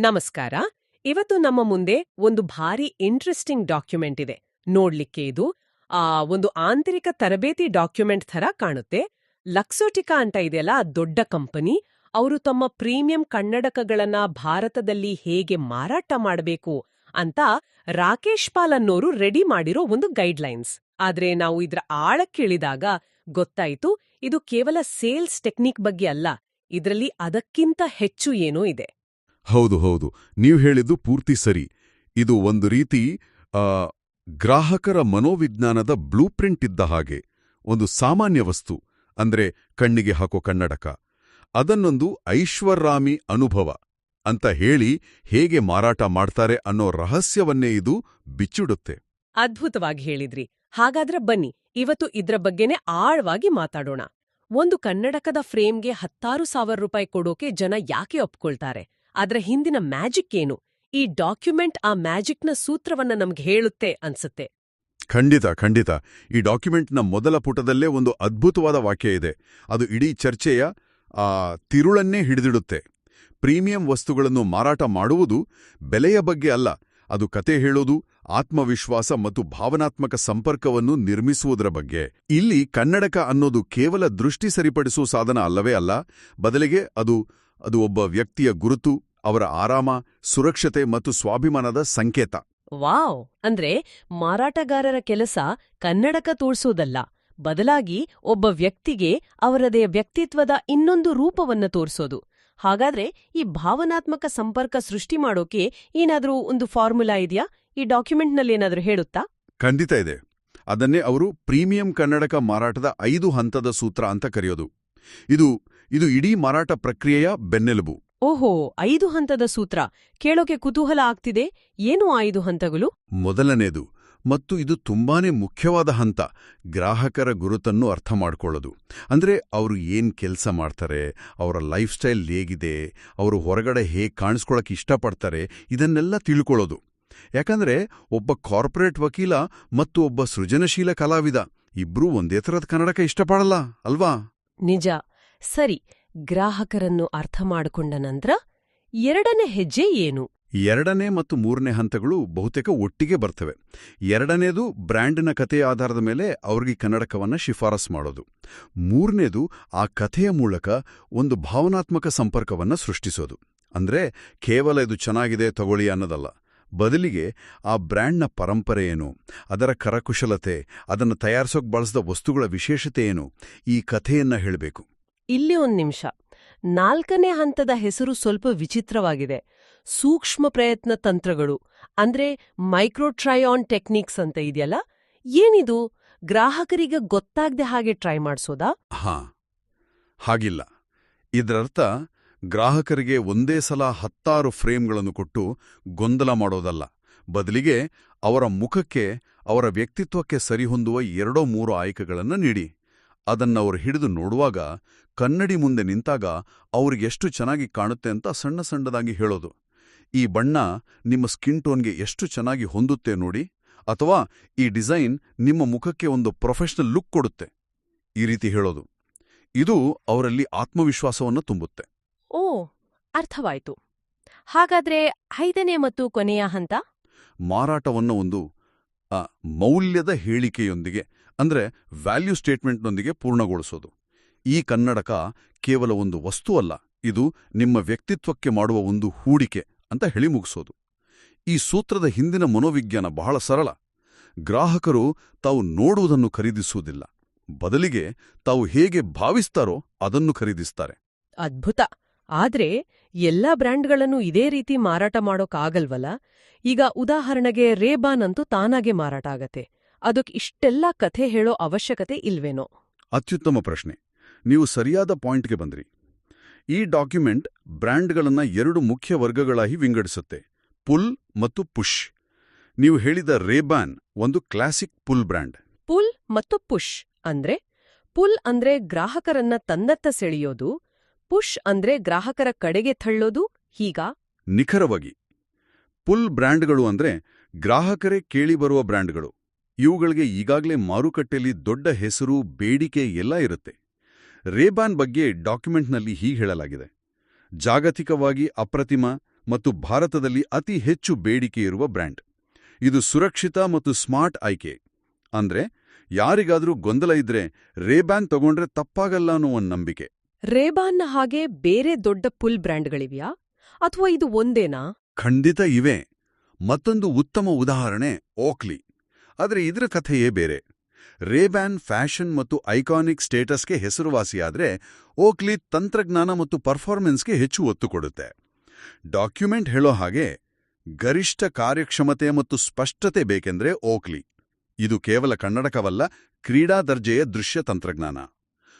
ನಮಸ್ಕಾರ. ಇವತ್ತು ನಮ್ಮ ಮುಂದೆ ಒಂದು ಭಾರಿ ಇಂಟ್ರೆಸ್ಟಿಂಗ್ ಡಾಕ್ಯುಮೆಂಟ್ ಇದೆ. ನೋಡ್ಲಿಕ್ಕೆ ಇದು, ಆ, ಒಂದು ಆಂತರಿಕ ತರಬೇತಿ ಡಾಕ್ಯುಮೆಂಟ್ ಥರ ಕಾಣುತ್ತೆ. ಲಕ್ಸೋಟಿಕಾ ಅಂತ ಇದೆಯಲ್ಲ ದೊಡ್ಡ ಕಂಪನಿ ಅವರು ತಮ್ಮ ಪ್ರೀಮಿಯಂ ಕನ್ನಡಕಗಳನ್ನ ಭಾರತದಲ್ಲಿ ಹೇಗೆ ಮಾರಾಟ ಮಾಡಬೇಕು ಅಂತ ರಾಕೇಶ್ ಪಾಲ್ ಅನ್ನೋರು ರೆಡಿ ಮಾಡಿರೋ ಒಂದು ಗೈಡ್ಲೈನ್ಸ್ ಆದ್ರೆ ನಾವು ಇದ್ರ ಆಳಕ್ಕಿಳಿದಾಗ ಗೊತ್ತಾಯ್ತು, ಇದು ಕೇವಲ ಸೇಲ್ಸ್ ಟೆಕ್ನಿಕ್ ಬಗ್ಗೆ ಅಲ್ಲ. ಇದರಲ್ಲಿ ಅದಕ್ಕಿಂತ ಹೆಚ್ಚು ಏನೋ ಇದೆ. ಹೌದು ಹೌದು. ನೀವು ಹೇಳಿದ್ದು ಪೂರ್ತಿ ಸರಿ. ಇದು ಒಂದು ರೀತಿ ಗ್ರಾಹಕರ ಮನೋವಿಜ್ಞಾನದ ಬ್ಲೂಪ್ರಿಂಟ್ ಇದ್ದ ಹಾಗೆ. ಒಂದು ಸಾಮಾನ್ಯ ವಸ್ತು, ಅಂದ್ರೆ ಕಣ್ಣಿಗೆ ಹಾಕೋ ಕನ್ನಡಕ. ಅದನ್ನೊಂದು ಐಶ್ವರ್ರಾಮಿ ಅನುಭವ ಅಂತ ಹೇಳಿ ಹೇಗೆ ಮಾರಾಟ ಮಾಡ್ತಾರೆ ಅನ್ನೋ ರಹಸ್ಯವನ್ನೇ ಇದು ಬಿಚ್ಚಿಡುತ್ತೆ. ಅದ್ಭುತವಾಗಿ ಹೇಳಿದ್ರಿ. ಹಾಗಾದ್ರೆ ಬನ್ನಿ, ಇವತ್ತು ಇದ್ರ ಬಗ್ಗೆನೇ ಆಳವಾಗಿ ಮಾತಾಡೋಣ. ಒಂದು ಕನ್ನಡಕದ ಫ್ರೇಮ್ಗೆ ಹತ್ತಾರು ಸಾವಿರ ರೂಪಾಯಿ ಕೊಡೋಕೆ ಜನ ಯಾಕೆ ಒಪ್ಕೊಳ್ತಾರೆ? ಅದ್ರ ಹಿಂದಿನ ಮ್ಯಾಜಿಕ್ ಏನು? ಈ ಡಾಕ್ಯುಮೆಂಟ್ ಆ ಮ್ಯಾಜಿಕ್ನ ಸೂತ್ರವನ್ನ ನಮ್ಗೆ ಹೇಳುತ್ತೆ ಅನ್ಸುತ್ತೆ. ಖಂಡಿತ ಖಂಡಿತ. ಈ ಡಾಕ್ಯುಮೆಂಟ್ನ ಮೊದಲ ಪುಟದಲ್ಲೇ ಒಂದು ಅದ್ಭುತವಾದ ವಾಕ್ಯ ಇದೆ. ಅದು ಇಡೀ ಚರ್ಚೆಯ, ಆ, ತಿರುಳನ್ನೇ ಹಿಡಿದಿಡುತ್ತೆ. ಪ್ರೀಮಿಯಂ ವಸ್ತುಗಳನ್ನು ಮಾರಾಟ ಮಾಡುವುದು ಬೆಲೆಯ ಬಗ್ಗೆ ಅಲ್ಲ. ಅದು ಕತೆ ಹೇಳೋದು, ಆತ್ಮವಿಶ್ವಾಸ ಮತ್ತು ಭಾವನಾತ್ಮಕ ಸಂಪರ್ಕವನ್ನು ನಿರ್ಮಿಸುವುದರ ಬಗ್ಗೆ. ಇಲ್ಲಿ ಕನ್ನಡಕ ಅನ್ನೋದು ಕೇವಲ ದೃಷ್ಟಿ ಸರಿಪಡಿಸುವ ಸಾಧನ ಅಲ್ಲವೇ ಅಲ್ಲ. ಬದಲಿಗೆ ಅದು ಅದು ಒಬ್ಬ ವ್ಯಕ್ತಿಯ ಗುರುತು ಅವರ ಆರಾಮ ಸುರಕ್ಷತೆ ಮತ್ತು ಸ್ವಾಭಿಮಾನದ ಸಂಕೇತ. ವಾವ್! ಅಂದ್ರೆ ಮಾರಾಟಗಾರರ ಕೆಲಸ ಕನ್ನಡಕ ತೋರ್ಸೋದಲ್ಲ. ಬದಲಾಗಿ ಒಬ್ಬ ವ್ಯಕ್ತಿಗೆ ಅವರದೇ ವ್ಯಕ್ತಿತ್ವದ ಇನ್ನೊಂದು ರೂಪವನ್ನ ತೋರಿಸೋದು. ಹಾಗಾದ್ರೆ ಈ ಭಾವನಾತ್ಮಕ ಸಂಪರ್ಕ ಸೃಷ್ಟಿ ಮಾಡೋಕೆ ಏನಾದ್ರೂ ಒಂದು ಫಾರ್ಮುಲಾ ಇದೆಯಾ? ಈ ಡಾಕ್ಯುಮೆಂಟ್ನಲ್ಲಿ ಏನಾದರೂ ಹೇಳುತ್ತಾ? ಖಂಡಿತ ಇದೆ. ಅದನ್ನೇ ಅವರು ಪ್ರೀಮಿಯಂ ಕನ್ನಡಕ ಮಾರಾಟದ ಐದು ಹಂತದ ಸೂತ್ರ ಅಂತ ಕರೆಯೋದು. ಇದು ಇದು ಇಡೀ ಮಾರಾಟ ಪ್ರಕ್ರಿಯೆಯ ಬೆನ್ನೆಲುಬು. ಓಹೋ ಐದು ಹಂತದ ಸೂತ್ರ. ಕೇಳೋಕೆ ಕುತೂಹಲ ಆಗ್ತಿದೆ. ಏನು ಐದು ಹಂತಗಳು? ಮೊದಲನೇದು ಮತ್ತು ಇದು ತುಂಬಾನೇ ಮುಖ್ಯವಾದ ಹಂತ ಗ್ರಾಹಕರ ಗುರುತನ್ನು ಅರ್ಥ ಮಾಡ್ಕೊಳ್ಳೋದು. ಅಂದ್ರೆ ಅವರು ಏನ್ ಕೆಲಸ ಮಾಡ್ತಾರೆ ಅವರ ಲೈಫ್ ಸ್ಟೈಲ್ ಹೇಗಿದೆ ಅವರು ಹೊರಗಡೆ ಹೇಗೆ ಕಾಣಿಸ್ಕೊಳಕ್ ಇಷ್ಟಪಡ್ತಾರೆ ಇದನ್ನೆಲ್ಲ ತಿಳ್ಕೊಳ್ಳೋದು. ಯಾಕಂದ್ರೆ ಒಬ್ಬ ಕಾರ್ಪೊರೇಟ್ ವಕೀಲ ಮತ್ತು ಒಬ್ಬ ಸೃಜನಶೀಲ ಕಲಾವಿದ ಇಬ್ರೂ ಒಂದೇ ಥರದ ಕನ್ನಡಕ ಇಷ್ಟಪಡಲ್ಲ ಅಲ್ವಾ? ನಿಜ. ಸರಿ ಗ್ರಾಹಕರನ್ನು ಅರ್ಥ ಮಾಡಿಕೊಂಡ ನಂತರ ಎರಡನೇ ಹೆಜ್ಜೆ ಏನು? ಎರಡನೇ ಮತ್ತು ಮೂರನೇ ಹಂತಗಳು ಬಹುತೇಕ ಒಟ್ಟಿಗೆ ಬರ್ತವೆ. ಎರಡನೇದು ಬ್ರ್ಯಾಂಡ್ನ ಕಥೆಯ ಆಧಾರದ ಮೇಲೆ ಅವ್ರಿಗೆ ಕನ್ನಡಕವನ್ನ ಶಿಫಾರಸ್ ಮಾಡೋದು. ಮೂರನೇದು ಆ ಕಥೆಯ ಮೂಲಕ ಒಂದು ಭಾವನಾತ್ಮಕ ಸಂಪರ್ಕವನ್ನ ಸೃಷ್ಟಿಸೋದು. ಅಂದ್ರೆ ಕೇವಲ ಇದು ಚೆನ್ನಾಗಿದೆ ತಗೊಳ್ಳಿ ಅನ್ನೋದಲ್ಲ. ಬದಲಿಗೆ ಆ ಬ್ರ್ಯಾಂಡ್ನ ಪರಂಪರೆ ಏನು? ಅದರ ಕರಕುಶಲತೆ, ಅದನ್ನು ತಯಾರಿಸೋಕೆ ಬಳಸಿದ ವಸ್ತುಗಳ ವಿಶೇಷತೆ ಏನು? ಈ ಕಥೆಯನ್ನ ಹೇಳಬೇಕು. ಇಲ್ಲಿ ಒಂದು ನಿಮಿಷ. ನಾಲ್ಕನೇ ಹಂತದ ಹೆಸರು ಸ್ವಲ್ಪ ವಿಚಿತ್ರವಾಗಿದೆ. ಸೂಕ್ಷ್ಮ ಪ್ರಯತ್ನ ತಂತ್ರಗಳು, ಅಂದ್ರೆ ಮೈಕ್ರೋಟ್ರಯಾನ್ ಟೆಕ್ನಿಕ್ಸ್ ಅಂತ ಇದೆಯಲ್ಲ? ಏನಿದು? ಗ್ರಾಹಕರಿಗೆ ಗೊತ್ತಾಗದೆ ಹಾಗೆ ಟ್ರೈ ಮಾಡಿಸೋದಾ? ಹಾ, ಹಾಗಿಲ್ಲ. ಇದರರ್ಥ, ಗ್ರಾಹಕರಿಗೆ ಒಂದೇ ಸಲ ಹತ್ತಾರು ಫ್ರೇಮ್ಗಳನ್ನು ಕೊಟ್ಟು ಗೊಂದಲ ಮಾಡೋದಲ್ಲ. ಬದಲಿಗೆ ಅವರ ಮುಖಕ್ಕೆ, ಅವರ ವ್ಯಕ್ತಿತ್ವಕ್ಕೆ ಸರಿಹೊಂದುವ ಎರಡೋ ಮೂರು ಆಯ್ಕೆಗಳನ್ನು ನೀಡಿ. ಅದನ್ನವರು ಹಿಡಿದು ನೋಡುವಾಗ ಕನ್ನಡಿ ಮುಂದೆ ನಿಂತಾಗ ಅವ್ರಿಗೆಷ್ಟು ಚೆನ್ನಾಗಿ ಕಾಣುತ್ತೆ ಅಂತ ಸಣ್ಣ ಸಣ್ಣದಾಗಿ ಹೇಳೋದು. ಈ ಬಣ್ಣ ನಿಮ್ಮ ಸ್ಕಿನ್ ಟೋನ್ಗೆ ಎಷ್ಟು ಚೆನ್ನಾಗಿ ಹೊಂದುತ್ತೆ ನೋಡಿ ಅಥವಾ ಈ ಡಿಸೈನ್ ನಿಮ್ಮ ಮುಖಕ್ಕೆ ಒಂದು ಪ್ರೊಫೆಷನಲ್ ಲುಕ್ ಕೊಡುತ್ತೆ ಈ ರೀತಿ ಹೇಳೋದು. ಇದು ಅವರಲ್ಲಿ ಆತ್ಮವಿಶ್ವಾಸವನ್ನು ತುಂಬುತ್ತೆ. ಓ ಅರ್ಥವಾಯಿತು. ಹಾಗಾದ್ರೆ ಐದನೇ ಮತ್ತು ಕೊನೆಯ ಹಂತ? ಮಾರಾಟವನ್ನು ಒಂದು ಮೌಲ್ಯದ ಹೇಳಿಕೆಯೊಂದಿಗೆ ಅಂದ್ರೆ ವ್ಯಾಲ್ಯೂ ಸ್ಟೇಟ್ಮೆಂಟ್ನೊಂದಿಗೆ ಪೂರ್ಣಗೊಳಿಸೋದು. ಈ ಕನ್ನಡಕ ಕೇವಲ ಒಂದು ವಸ್ತು ಅಲ್ಲ ಇದು ನಿಮ್ಮ ವ್ಯಕ್ತಿತ್ವಕ್ಕೆ ಮಾಡುವ ಒಂದು ಹೂಡಿಕೆ ಅಂತ ಹೇಳಿ ಮುಗಿಸೋದು. ಈ ಸೂತ್ರದ ಹಿಂದಿನ ಮನೋವಿಜ್ಞಾನ ಬಹಳ ಸರಳ. ಗ್ರಾಹಕರು ತಾವು ನೋಡುವುದನ್ನು ಖರೀದಿಸುವುದಿಲ್ಲ ಬದಲಿಗೆ ತಾವು ಹೇಗೆ ಭಾವಿಸ್ತಾರೋ ಅದನ್ನು ಖರೀದಿಸ್ತಾರೆ. ಅದ್ಭುತ! ಆದ್ರೆ ಎಲ್ಲಾ ಬ್ರ್ಯಾಂಡ್ಗಳನ್ನು ಇದೇ ರೀತಿ ಮಾರಾಟ ಮಾಡೋಕ್ಕಾಗಲ್ವಲ್ಲ ಈಗ ಉದಾಹರಣೆಗೆ ರೇಬಾನ್ ಅಂತೂ ತಾನಾಗೆ ಮಾರಾಟ ಆಗತ್ತೆ. ಅದಕ್ಕೆ ಇಷ್ಟೆಲ್ಲ ಕಥೆ ಹೇಳೋ ಅವಶ್ಯಕತೆ ಇಲ್ವೇನೋ? ಅತ್ಯುತ್ತಮ ಪ್ರಶ್ನೆ. ನೀವು ಸರಿಯಾದ ಪಾಯಿಂಟ್ಗೆ ಬಂದ್ರಿ. ಈ ಡಾಕ್ಯುಮೆಂಟ್ ಬ್ರ್ಯಾಂಡ್ಗಳನ್ನು ಎರಡು ಮುಖ್ಯ ವರ್ಗಗಳಾಗಿ ವಿಂಗಡಿಸುತ್ತೆ. ಪುಲ್ ಮತ್ತು ಪುಷ್. ನೀವು ಹೇಳಿದ ರೇಬಾನ್ ಒಂದು ಕ್ಲಾಸಿಕ್ ಪುಲ್ ಬ್ರ್ಯಾಂಡ್. ಪುಲ್ ಮತ್ತು ಪುಷ್ ಅಂದ್ರೆ ಪುಲ್ ಅಂದ್ರೆ ಗ್ರಾಹಕರನ್ನ ತನ್ನತ್ತ ಸೆಳೆಯೋದು ಪುಷ್ ಅಂದ್ರೆ ಗ್ರಾಹಕರ ಕಡೆಗೆ ತಳ್ಳೋದು ಹೀಗ? ನಿಖರವಾಗಿ. ಪುಲ್ ಬ್ರ್ಯಾಂಡ್ಗಳು ಅಂದ್ರೆ ಗ್ರಾಹಕರೇ ಕೇಳಿಬರುವ ಬ್ರ್ಯಾಂಡ್ಗಳು. ಇವುಗಳಿಗೆ ಈಗಾಗಲೇ ಮಾರುಕಟ್ಟೆಯಲ್ಲಿ ದೊಡ್ಡ ಹೆಸರು ಬೇಡಿಕೆ ಎಲ್ಲ ಇರುತ್ತೆ. ರೇಬಾನ್ ಬಗ್ಗೆ ಡಾಕ್ಯುಮೆಂಟ್ನಲ್ಲಿ ಹೀಗೆ ಹೇಳಲಾಗಿದೆ. ಜಾಗತಿಕವಾಗಿ ಅಪ್ರತಿಮ ಮತ್ತು ಭಾರತದಲ್ಲಿ ಅತಿ ಹೆಚ್ಚು ಬೇಡಿಕೆ ಇರುವ ಬ್ರ್ಯಾಂಡ್. ಇದು ಸುರಕ್ಷಿತ ಮತ್ತು ಸ್ಮಾರ್ಟ್ ಆಯ್ಕೆ. ಅಂದ್ರೆ ಯಾರಿಗಾದರೂ ಗೊಂದಲ ಇದ್ರೆ ರೇಬ್ಯಾನ್ ತಗೊಂಡ್ರೆ ತಪ್ಪಾಗಲ್ಲ ಅನ್ನೋ ಒಂದು ನಂಬಿಕೆ. ರೇಬಾನ್ನ ಹಾಗೆ ಬೇರೆ ದೊಡ್ಡ ಪುಲ್ ಬ್ರ್ಯಾಂಡ್ಗಳಿವ್ಯಾ? ಅಥವಾ ಇದು ಒಂದೇನಾ? ಖಂಡಿತ ಇವೆ. ಮತ್ತೊಂದು ಉತ್ತಮ ಉದಾಹರಣೆ ಓಕ್ಲಿ. ಆದರೆ ಇದರ ಕಥೆಯೇ ಬೇರೆ. ರೇಬ್ಯಾನ್ ಫ್ಯಾಷನ್ ಮತ್ತು ಐಕಾನಿಕ್ ಸ್ಟೇಟಸ್ಗೆ ಹೆಸರುವಾಸಿಯಾದರೆ ಓಕ್ಲಿ ತಂತ್ರಜ್ಞಾನ ಮತ್ತು ಪರ್ಫಾರ್ಮೆನ್ಸ್ಗೆ ಹೆಚ್ಚು ಒತ್ತು ಕೊಡುತ್ತೆ. ಡಾಕ್ಯುಮೆಂಟ್ ಹೇಳೋ ಹಾಗೆ ಗರಿಷ್ಠ ಕಾರ್ಯಕ್ಷಮತೆ ಮತ್ತು ಸ್ಪಷ್ಟತೆ ಬೇಕೆಂದ್ರೆ ಓಕ್ಲಿ. ಇದು ಕೇವಲ ಕನ್ನಡಕವಲ್ಲ, ಕ್ರೀಡಾ ದರ್ಜೆಯ ದೃಶ್ಯ ತಂತ್ರಜ್ಞಾನ.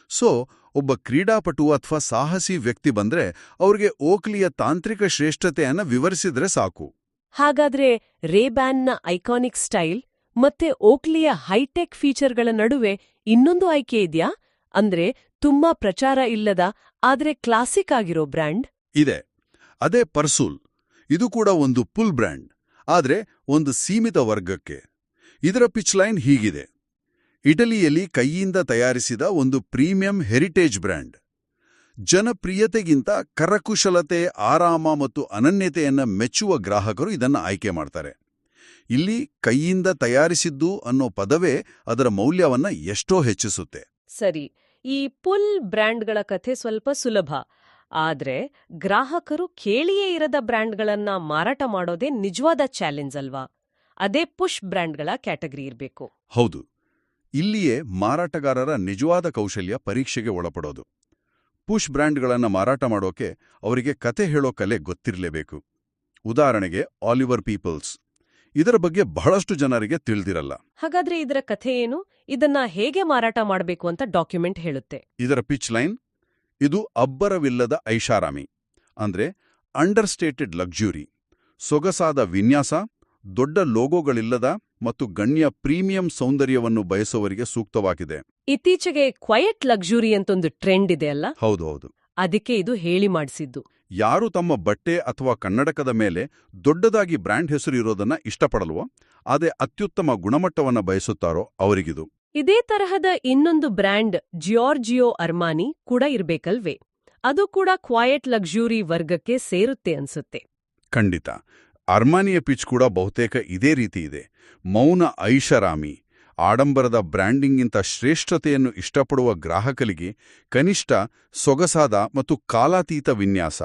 ಸೋ, ಒಬ್ಬ ಕ್ರೀಡಾಪಟು ಅಥವಾ ಸಾಹಸಿ ವ್ಯಕ್ತಿ ಬಂದ್ರೆ ಅವ್ರಿಗೆ ಓಕ್ಲಿಯ ತಾಂತ್ರಿಕ ಶ್ರೇಷ್ಠತೆಯನ್ನ ವಿವರಿಸಿದ್ರೆ ಸಾಕು. ಹಾಗಾದ್ರೆ ರೇಬ್ಯಾನ್ನ ಐಕಾನಿಕ್ ಸ್ಟೈಲ್ ಮತ್ತೆ ಓಕ್ಲಿಯ ಹೈಟೆಕ್ ಫೀಚರ್ಗಳ ನಡುವೆ ಇನ್ನೊಂದು ಆಯ್ಕೆ ಇದ್ಯಾ? ಅಂದ್ರೆ ತುಂಬಾ ಪ್ರಚಾರ ಇಲ್ಲದ, ಆದ್ರೆ ಕ್ಲಾಸಿಕ್ ಆಗಿರೋ ಬ್ರ್ಯಾಂಡ್? ಇದೆ. ಅದೇ ಪರ್ಸೂಲ್. ಇದು ಕೂಡ ಒಂದು ಪುಲ್ ಬ್ರ್ಯಾಂಡ್, ಆದ್ರೆ ಒಂದು ಸೀಮಿತ ವರ್ಗಕ್ಕೆ. ಇದರ ಪಿಚ್ ಲೈನ್ ಹೀಗಿದೆ. ಇಟಲಿಯಲ್ಲಿ ಕೈಯಿಂದ ತಯಾರಿಸಿದ ಒಂದು ಪ್ರೀಮಿಯಂ ಹೆರಿಟೇಜ್ ಬ್ರ್ಯಾಂಡ್. ಜನಪ್ರಿಯತೆಗಿಂತ ಕರಕುಶಲತೆ, ಆರಾಮ ಮತ್ತು ಅನನ್ಯತೆಯನ್ನ ಮೆಚ್ಚುವ ಗ್ರಾಹಕರು ಇದನ್ನ ಆಯ್ಕೆ ಮಾಡ್ತಾರೆ. ಇಲ್ಲಿ ಕೈಯಿಂದ ತಯಾರಿಸಿದ್ದು ಅನ್ನೋ ಪದವೇ ಅದರ ಮೌಲ್ಯವನ್ನ ಎಷ್ಟೋ ಹೆಚ್ಚಿಸುತ್ತೆ. ಸರಿ ಈ ಪುಲ್ ಬ್ರ್ಯಾಂಡ್ಗಳ ಕಥೆ ಸ್ವಲ್ಪ ಸುಲಭ. ಆದ್ರೆ ಗ್ರಾಹಕರು ಕೇಳಿಯೇ ಇರದ ಬ್ರ್ಯಾಂಡ್ಗಳನ್ನ ಮಾರಾಟ ಮಾಡೋದೇ ನಿಜವಾದ ಚಾಲೆಂಜ್ ಅಲ್ವಾ? ಅದೇ ಪುಷ್ ಬ್ರ್ಯಾಂಡ್ಗಳ ಕ್ಯಾಟಗರಿ ಇರಬೇಕು. ಹೌದು. ಇಲ್ಲಿಯೇ ಮಾರಾಟಗಾರರ ನಿಜವಾದ ಕೌಶಲ್ಯ ಪರೀಕ್ಷೆಗೆ ಒಳಪಡೋದು. ಪುಷ್ ಬ್ರ್ಯಾಂಡ್ಗಳನ್ನು ಮಾರಾಟ ಮಾಡೋಕೆ ಅವರಿಗೆ ಕತೆ ಹೇಳೋ ಕಲೆ ಗೊತ್ತಿರಲೇಬೇಕು. ಉದಾಹರಣೆಗೆ ಆಲಿವರ್ ಪೀಪಲ್ಸ್ ಇದರ ಬಗ್ಗೆ ಬಹಳಷ್ಟು ಜನರಿಗೆ ತಿಳಿದಿರಲ್ಲ. ಹಾಗಾದ್ರೆ ಇದರ ಕಥೆ ಏನು? ಇದನ್ನ ಹೇಗೆ ಮಾರಾಟ ಮಾಡಬೇಕು ಅಂತ ಡಾಕ್ಯುಮೆಂಟ್ ಹೇಳುತ್ತೆ. ಇದರ ಪಿಚ್ ಲೈನ್ ಇದು ಅಬ್ಬರವಿಲ್ಲದ ಐಷಾರಾಮಿ ಅಂದ್ರೆ ಅಂಡರ್ಸ್ಟೇಟೆಡ್ ಲಕ್ಸುರಿ ಸೊಗಸಾದ ವಿನ್ಯಾಸ ದೊಡ್ಡ ಲೋಗೋಗಳಿಲ್ಲದ ಮತ್ತು ಗಣ್ಯ ಪ್ರೀಮಿಯಂ ಸೌಂದರ್ಯವನ್ನು ಬಯಸುವವರಿಗೆ ಸೂಕ್ತವಾಗಿದೆ. ಇತ್ತೀಚೆಗೆ ಕ್ವಯಟ್ ಲಕ್ಸುರಿ ಅಂತ ಒಂದು ಟ್ರೆಂಡ್ ಇದೆ ಅಲ್ಲ? ಹೌದು ಹೌದು. ಅದಕ್ಕೆ ಇದು ಹೇಳಿ ಮಾಡಿಸಿದ್ದು. ಯಾರು ತಮ್ಮ ಬಟ್ಟೆ ಅಥವಾ ಕನ್ನಡಕದ ಮೇಲೆ ದೊಡ್ಡದಾಗಿ ಬ್ರ್ಯಾಂಡ್ ಹೆಸರು ಇರೋದನ್ನ ಇಷ್ಟಪಡಲ್ವೋ ಅದೇ ಅತ್ಯುತ್ತಮ ಗುಣಮಟ್ಟವನ್ನ ಬಯಸುತ್ತಾರೋ ಅವರಿಗಿದು. ಇದೇ ತರಹದ ಇನ್ನೊಂದು ಬ್ರ್ಯಾಂಡ್ ಜಿಯೋರ್ಜಿಯೋ ಅರ್ಮಾನಿ ಕೂಡ ಇರಬೇಕಲ್ವೇ? ಅದು ಕೂಡ ಕ್ವಾಯಟ್ ಲಕ್ಸುರಿ ವರ್ಗಕ್ಕೆ ಸೇರುತ್ತೆ ಅನ್ಸುತ್ತೆ. ಖಂಡಿತ. ಅರ್ಮಾನಿಯ ಪಿಚ್ ಕೂಡ ಬಹುತೇಕ ಇದೇ ರೀತಿ ಇದೆ. ಮೌನ ಐಷಾರಾಮಿ ಆಡಂಬರದ ಬ್ರ್ಯಾಂಡಿಂಗ್ಗಿಂತ ಶ್ರೇಷ್ಠತೆಯನ್ನು ಇಷ್ಟಪಡುವ ಗ್ರಾಹಕರಿಗೆ ಕನಿಷ್ಠ ಸೊಗಸಾದ ಮತ್ತು ಕಾಲಾತೀತ ವಿನ್ಯಾಸ.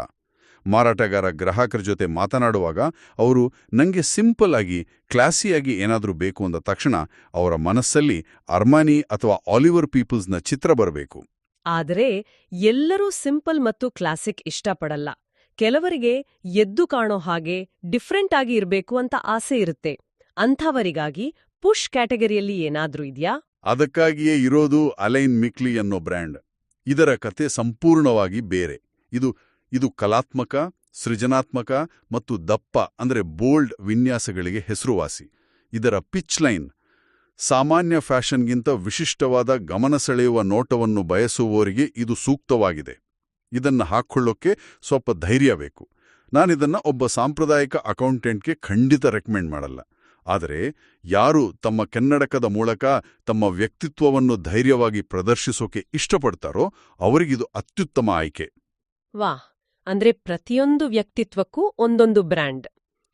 ಮಾರಾಟಗಾರ ಗ್ರಾಹಕರ ಜೊತೆ ಮಾತನಾಡುವಾಗ ಅವರು, ನಂಗೆ ಸಿಂಪಲ್ ಆಗಿ ಕ್ಲಾಸಿಯಾಗಿ ಏನಾದರೂ ಬೇಕು ಅಂದ ತಕ್ಷಣ ಅವರ ಮನಸ್ಸಲ್ಲಿ ಅರ್ಮಾನಿ ಅಥವಾ ಆಲಿವರ್ ಪೀಪಲ್ಸ್ನ ಚಿತ್ರ ಬರಬೇಕು. ಆದರೆ ಎಲ್ಲರೂ ಸಿಂಪಲ್ ಮತ್ತು ಕ್ಲಾಸಿಕ್ ಇಷ್ಟಪಡಲ್ಲ. ಕೆಲವರಿಗೆ ಎದ್ದು ಕಾಣೋ ಹಾಗೆ ಡಿಫ್ರೆಂಟ್ ಆಗಿ ಇರಬೇಕು ಅಂತ ಆಸೆ ಇರುತ್ತೆ. ಅಂಥವರಿಗಾಗಿ ಪುಷ್ ಕ್ಯಾಟಗರಿಯಲ್ಲಿ ಏನಾದ್ರೂ ಇದೆಯಾ? ಅದಕ್ಕಾಗಿಯೇ ಇರೋದು ಅಲೈನ್ ಮಿಕ್ಲಿ ಅನ್ನೋ ಬ್ರ್ಯಾಂಡ್. ಇದರ ಕತೆ ಸಂಪೂರ್ಣವಾಗಿ ಬೇರೆ. ಇದು ಇದು ಕಲಾತ್ಮಕ, ಸೃಜನಾತ್ಮಕ ಮತ್ತು ದಪ್ಪ, ಅಂದರೆ ಬೋಲ್ಡ್ ವಿನ್ಯಾಸಗಳಿಗೆ ಹೆಸರುವಾಸಿ. ಇದರ ಪಿಚ್ ಲೈನ್, ಸಾಮಾನ್ಯ ಫ್ಯಾಷನ್ಗಿಂತ ವಿಶಿಷ್ಟವಾದ ಗಮನ ಸೆಳೆಯುವ ನೋಟವನ್ನು ಬಯಸುವವರಿಗೆ ಇದು ಸೂಕ್ತವಾಗಿದೆ. ಇದನ್ನು ಹಾಕ್ಕೊಳ್ಳೋಕ್ಕೆ ಸ್ವಲ್ಪ ಧೈರ್ಯ ಬೇಕು. ನಾನಿದನ್ನು ಒಬ್ಬ ಸಾಂಪ್ರದಾಯಿಕ ಅಕೌಂಟೆಂಟ್ಗೆ ಖಂಡಿತ ರೆಕಮೆಂಡ್ ಮಾಡಲ್ಲ. ಆದರೆ ಯಾರು ತಮ್ಮ ಕನ್ನಡಕದ ಮೂಲಕ ತಮ್ಮ ವ್ಯಕ್ತಿತ್ವವನ್ನು ಧೈರ್ಯವಾಗಿ ಪ್ರದರ್ಶಿಸೋಕೆ ಇಷ್ಟಪಡ್ತಾರೋ ಅವರಿಗಿದು ಅತ್ಯುತ್ತಮ ಆಯ್ಕೆ. ವಾ ಅಂದ್ರೆ ಪ್ರತಿಯೊಂದು ವ್ಯಕ್ತಿತ್ವಕ್ಕೂ ಒಂದೊಂದು ಬ್ರ್ಯಾಂಡ್.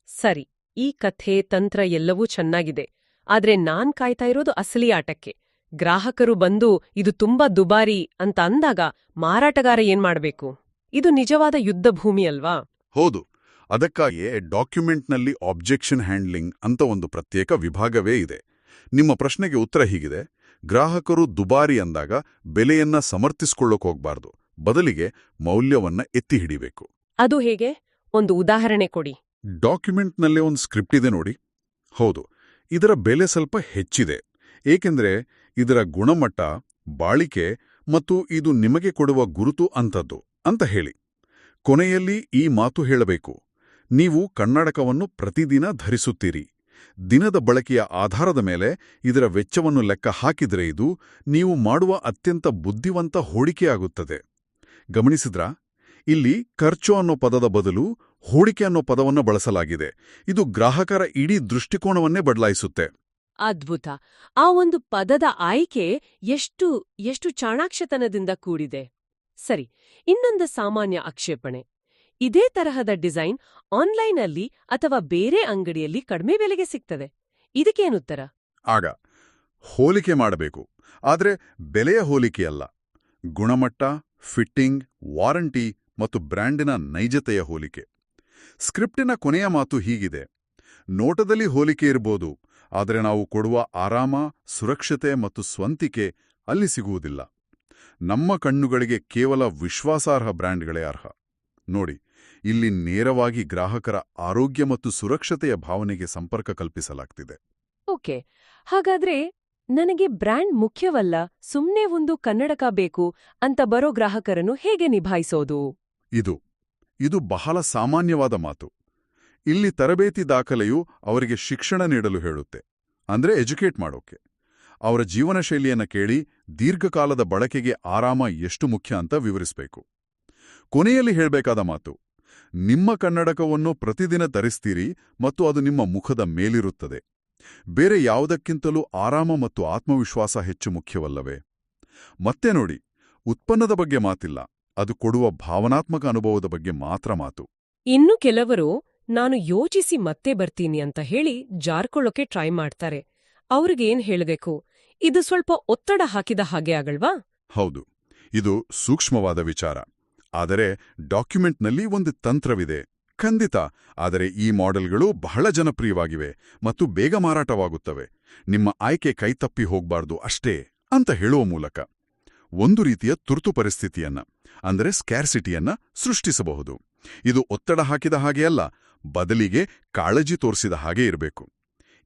ಸರಿ ಈ ಕಥೆ ತಂತ್ರ ಎಲ್ಲವೂ ಚೆನ್ನಾಗಿದೆ. ಆದ್ರೆ ನಾನ್ ಕಾಯ್ತಾ ಇರೋದು ಅಸಲಿ ಆಟಕ್ಕೆ. ಗ್ರಾಹಕರು ಬಂದು ಇದು ತುಂಬಾ ದುಬಾರಿ ಅಂತ ಅಂದಾಗ ಮಾರಾಟಗಾರ ಏನ್ ಮಾಡ್ಬೇಕು? ಇದು ನಿಜವಾದ ಯುದ್ಧ ಭೂಮಿ ಅಲ್ವಾ? ಹೌದು. ಅದಕ್ಕಾಗಿಯೇ ಡಾಕ್ಯುಮೆಂಟ್ನಲ್ಲಿ ಆಬ್ಜೆಕ್ಷನ್ ಹ್ಯಾಂಡ್ಲಿಂಗ್ ಅಂತ ಒಂದು ಪ್ರತ್ಯೇಕ ವಿಭಾಗವೇ ಇದೆ. ನಿಮ್ಮ ಪ್ರಶ್ನೆಗೆ ಉತ್ತರ ಹೀಗಿದೆ. ಗ್ರಾಹಕರು ದುಬಾರಿ ಅಂದಾಗ ಬೆಲೆಯನ್ನ ಸಮರ್ಥಿಸ್ಕೊಳ್ಳೋಕ್ ಹೋಗ್ಬಾರ್ದು. ಬದಲಿಗೆ ಮೌಲ್ಯವನ್ನ ಎತ್ತಿ ಹಿಡಿಬೇಕು. ಅದು ಹೇಗೆ? ಒಂದು ಉದಾಹರಣೆ ಕೊಡಿ. ಡಾಕ್ಯುಮೆಂಟ್ನಲ್ಲೇ ಒಂದು ಸ್ಕ್ರಿಪ್ಟ್ ಇದೆ ನೋಡಿ. ಹೌದು ಇದರ ಬೆಲೆ ಸ್ವಲ್ಪ ಹೆಚ್ಚಿದೆ. ಏಕೆಂದ್ರೆ ಇದರ ಗುಣಮಟ್ಟ ಬಾಳಿಕೆ ಮತ್ತು ಇದು ನಿಮಗೆ ಕೊಡುವ ಗುರುತು ಅಂತದ್ದು ಅಂತ ಹೇಳಿ. ಕೊನೆಯಲ್ಲಿ ಈ ಮಾತು ಹೇಳಬೇಕು. ನೀವು ಕನ್ನಡಕವನ್ನು ಪ್ರತಿದಿನ ಧರಿಸುತ್ತೀರಿ. ದಿನದ ಬಳಕೆಯ ಆಧಾರದ ಮೇಲೆ ಇದರ ವೆಚ್ಚವನ್ನು ಲೆಕ್ಕ ಹಾಕಿದರೆ ಇದು ನೀವು ಮಾಡುವ ಅತ್ಯಂತ ಬುದ್ಧಿವಂತ ಹೂಡಿಕೆಯಾಗುತ್ತದೆ. ಗಮನಿಸಿದ್ರಾ? ಇಲ್ಲಿ ಖರ್ಚು ಅನ್ನೋ ಪದದ ಬದಲು ಹೂಡಿಕೆ ಅನ್ನೋ ಪದವನ್ನು ಬಳಸಲಾಗಿದೆ. ಇದು ಗ್ರಾಹಕರ ಇಡೀ ದೃಷ್ಟಿಕೋನವನ್ನೇ ಬದಲಾಯಿಸುತ್ತೆ. ಅದ್ಭುತ. ಆ ಒಂದು ಪದದ ಆಯ್ಕೆ ಎಷ್ಟು ಎಷ್ಟು ಚಾಣಾಕ್ಷತನದಿಂದ ಕೂಡಿದೆ. ಸರಿ, ಇನ್ನೊಂದು ಸಾಮಾನ್ಯ ಆಕ್ಷೇಪಣೆ. ಇದೇ ತರಹದ ಡಿಸೈನ್ ಆನ್ಲೈನಲ್ಲಿ ಅಥವಾ ಬೇರೆ ಅಂಗಡಿಯಲ್ಲಿ ಕಡಿಮೆ ಬೆಲೆಗೆ ಸಿಗ್ತದೆ. ಇದಕ್ಕೇನುತ್ತರ ಆಗ, ಹೋಲಿಕೆ ಮಾಡಬೇಕು. ಆದರೆ ಬೆಲೆಯ ಹೋಲಿಕೆಯಲ್ಲ ಗುಣಮಟ್ಟ, ಫಿಟ್ಟಿಂಗ್, ವಾರಂಟಿ ಮತ್ತು ಬ್ರ್ಯಾಂಡಿನ ನೈಜತೆಯ ಹೋಲಿಕೆ. ಸ್ಕ್ರಿಪ್ಟಿನ ಕೊನೆಯ ಮಾತು ಹೀಗಿದೆ. ನೋಟದಲ್ಲಿ ಹೋಲಿಕೆ ಇರ್ಬೋದು, ಆದರೆ ನಾವು ಕೊಡುವ ಆರಾಮ, ಸುರಕ್ಷತೆ ಮತ್ತು ಸ್ವಂತಿಕೆ ಅಲ್ಲಿ ಸಿಗುವುದಿಲ್ಲ. ನಮ್ಮ ಕಣ್ಣುಗಳಿಗೆ ಕೇವಲ ವಿಶ್ವಾಸಾರ್ಹ ಬ್ರ್ಯಾಂಡ್ಗಳೇ ಅರ್ಹ. ನೋಡಿ ಇಲ್ಲಿ ನೇರವಾಗಿ ಗ್ರಾಹಕರ ಆರೋಗ್ಯ ಮತ್ತು ಸುರಕ್ಷತೆಯ ಭಾವನೆಗೆ ಸಂಪರ್ಕ ಕಲ್ಪಿಸಲಾಗ್ತಿದೆ. ಓಕೆ. ಹಾಗಾದ್ರೆ ನನಗೆ ಬ್ರ್ಯಾಂಡ್ ಮುಖ್ಯವಲ್ಲ ಸುಮ್ನೆ ಒಂದು ಕನ್ನಡಕ ಬೇಕು ಅಂತ ಬರೋ ಗ್ರಾಹಕರನ್ನು ಹೇಗೆ ನಿಭಾಯಿಸೋದು? ಇದು ಇದು ಬಹಳ ಸಾಮಾನ್ಯವಾದ ಮಾತು. ಇಲ್ಲಿ ತರಬೇತಿ ದಾಖಲೆಯು ಅವರಿಗೆ ಶಿಕ್ಷಣ ನೀಡಲು ಹೇಳುತ್ತೆ ಅಂದ್ರೆ ಎಜುಕೇಟ್ ಮಾಡೋಕೆ. ಅವರ ಜೀವನ ಶೈಲಿಯನ್ನು ಕೇಳಿ ದೀರ್ಘಕಾಲದ ಬಳಕೆಗೆ ಆರಾಮ ಎಷ್ಟು ಮುಖ್ಯ ಅಂತ ವಿವರಿಸಬೇಕು. ಕೊನೆಯಲ್ಲಿ ಹೇಳಬೇಕಾದ ಮಾತು ನಿಮ್ಮ ಕನ್ನಡಕವನ್ನು ಪ್ರತಿದಿನ ತರಿಸ್ತೀರಿ ಮತ್ತು ಅದು ನಿಮ್ಮ ಮುಖದ ಮೇಲಿರುತ್ತದೆ. ಬೇರೆ ಯಾವುದಕ್ಕಿಂತಲೂ ಆರಾಮ ಮತ್ತು ಆತ್ಮವಿಶ್ವಾಸ ಹೆಚ್ಚು ಮುಖ್ಯವಲ್ಲವೇ? ಮತ್ತೆ ನೋಡಿ ಉತ್ಪನ್ನದ ಬಗ್ಗೆ ಮಾತಿಲ್ಲ ಅದು ಕೊಡುವ ಭಾವನಾತ್ಮಕ ಅನುಭವದ ಬಗ್ಗೆ ಮಾತ್ರ ಮಾತು. ಇನ್ನು ಕೆಲವರು ನಾನು ಯೋಚಿಸಿ ಮತ್ತೆ ಬರ್ತೀನಿ ಅಂತ ಹೇಳಿ ಜಾರ್ಕೊಳ್ಳೋಕೆ ಟ್ರೈ ಮಾಡ್ತಾರೆ. ಅವ್ರಿಗೇನ್ ಹೇಳಬೇಕು? ಇದು ಸ್ವಲ್ಪ ಒತ್ತಡ ಹಾಕಿದ ಹಾಗೆ ಆಗಲ್ವಾ? ಹೌದು ಇದು ಸೂಕ್ಷ್ಮವಾದ ವಿಚಾರ. ಆದರೆ ಡಾಕ್ಯುಮೆಂಟ್ನಲ್ಲಿ ಒಂದು ತಂತ್ರವಿದೆ. ಖಂಡಿತ, ಆದರೆ ಈ ಮಾಡೆಲ್ಗಳು ಬಹಳ ಜನಪ್ರಿಯವಾಗಿವೆ ಮತ್ತು ಬೇಗ ಮಾರಾಟವಾಗುತ್ತವೆ. ನಿಮ್ಮ ಆಯ್ಕೆ ಕೈತಪ್ಪಿ ಹೋಗಬಾರ್ದು ಅಷ್ಟೇ ಅಂತ ಹೇಳುವ ಮೂಲಕ. ಒಂದು ರೀತಿಯ ತುರ್ತು ಪರಿಸ್ಥಿತಿಯನ್ನ, ಅಂದರೆ ಸ್ಕ್ಯಾರ್ಸಿಟಿಯನ್ನ ಸೃಷ್ಟಿಸಬಹುದು. ಇದು ಒತ್ತಡ ಹಾಕಿದ ಹಾಗೆ ಅಲ್ಲ, ಬದಲಿಗೆ ಕಾಳಜಿ ತೋರಿಸಿದ ಹಾಗೆ ಇರಬೇಕು.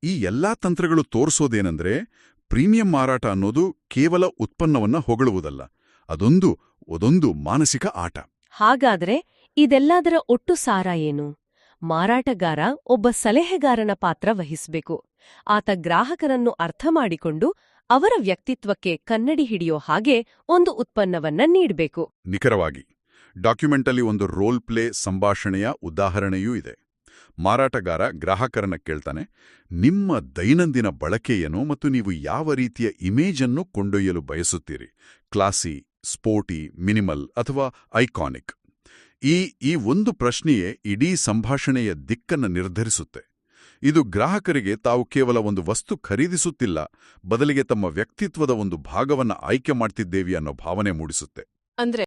ಈ ಎಲ್ಲಾ ತಂತ್ರಗಳು ತೋರಿಸೋದೇನೆಂದ್ರೆ, ಪ್ರೀಮಿಯಂ ಮಾರಾಟ ಅನ್ನೋದು ಕೇವಲ ಉತ್ಪನ್ನವನ್ನ ಹೊಗಳುವುದಲ್ಲ. ಅದೊಂದು ಅದೊಂದು ಮಾನಸಿಕ ಆಟ. ಹಾಗಾದ್ರೆ ಇದೆಲ್ಲದರ ಒಟ್ಟು ಸಾರ ಏನು? ಮಾರಾಟಗಾರ ಒಬ್ಬ ಸಲಹೆಗಾರನ ಪಾತ್ರ ವಹಿಸಬೇಕು. ಆತ ಗ್ರಾಹಕರನ್ನು ಅರ್ಥ ಮಾಡಿಕೊಂಡು ಅವರ ವ್ಯಕ್ತಿತ್ವಕ್ಕೆ ಕನ್ನಡಿ ಹಿಡಿಯೋ ಹಾಗೆ ಒಂದು ಉತ್ಪನ್ನವನ್ನ ನೀಡಬೇಕು. ನಿಖರವಾಗಿ ಡಾಕ್ಯುಮೆಂಟಲ್ಲಿ ಒಂದು ರೋಲ್ ಪ್ಲೇ ಸಂಭಾಷಣೆಯ ಉದಾಹರಣೆಯೂ ಇದೆ. ಮಾರಾಟಗಾರ ಗ್ರಾಹಕರನ್ನ ಕೇಳ್ತಾನೆ ನಿಮ್ಮ ದೈನಂದಿನ ಬಳಕೆಯನ್ನು ಮತ್ತು ನೀವು ಯಾವ ರೀತಿಯ ಇಮೇಜನ್ನು ಕೊಂಡೊಯ್ಯಲು ಬಯಸುತ್ತೀರಿ? ಕ್ಲಾಸಿ ಸ್ಪೋರ್ಟಿ, ಮಿನಿಮಲ್ ಅಥವಾ ಐಕಾನಿಕ್. ಈ ಈ ಒಂದು ಪ್ರಶ್ನೆಯೇ ಇಡೀ ಸಂಭಾಷಣೆಯ ದಿಕ್ಕನ್ನು ನಿರ್ಧರಿಸುತ್ತೆ. ಇದು ಗ್ರಾಹಕರಿಗೆ ತಾವು ಕೇವಲ ಒಂದು ವಸ್ತು ಖರೀದಿಸುತ್ತಿಲ್ಲ, ಬದಲಿಗೆ ತಮ್ಮ ವ್ಯಕ್ತಿತ್ವದ ಒಂದು ಭಾಗವನ್ನ ಆಯ್ಕೆ ಮಾಡ್ತಿದ್ದೇವೆ ಅನ್ನೋ ಭಾವನೆ ಮೂಡಿಸುತ್ತೆ. ಅಂದ್ರೆ